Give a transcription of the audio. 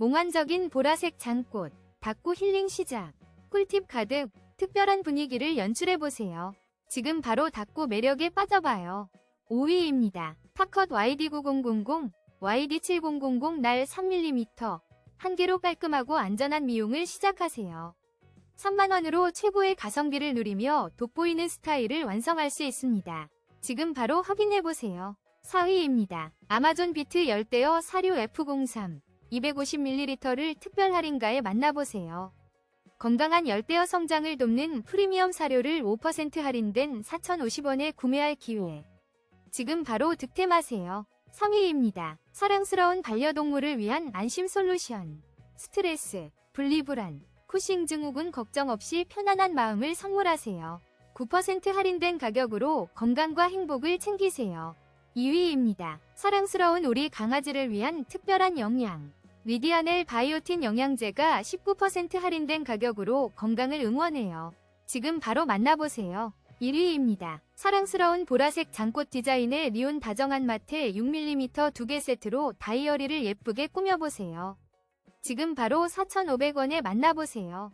몽환적인 보라색 장꽃, 닭구 힐링 시작. 꿀팁 가득, 특별한 분위기를 연출해보세요. 지금 바로 닭구 매력에 빠져봐요. 5위입니다. 파컷 YD9000, YD7000 날 3mm, 한 개로 깔끔하고 안전한 미용을 시작하세요. 3만원으로 최고의 가성비를 누리며 돋보이는 스타일을 완성할 수 있습니다. 지금 바로 확인해보세요. 4위입니다. 아마존 비트 열대어 사료 F03 250ml를 특별 할인가에 만나보세요. 건강한 열대어 성장을 돕는 프리미엄 사료를 5% 할인된 4,050원에 구매할 기회. 지금 바로 득템하세요. 3위입니다. 사랑스러운 반려동물을 위한 안심 솔루션. 스트레스, 분리불안, 쿠싱 증후군 걱정 없이 편안한 마음을 선물하세요. 9% 할인된 가격으로 건강과 행복을 챙기세요. 2위입니다. 사랑스러운 우리 강아지를 위한 특별한 영양. 리디아넬 바이오틴 영양제가 19% 할인된 가격으로 건강을 응원해요. 지금 바로 만나보세요. 1위입니다. 사랑스러운 보라색 장꽃 디자인의 리온 다정한 마테 6mm 2개 세트로 다이어리를 예쁘게 꾸며보세요. 지금 바로 4,500원에 만나보세요.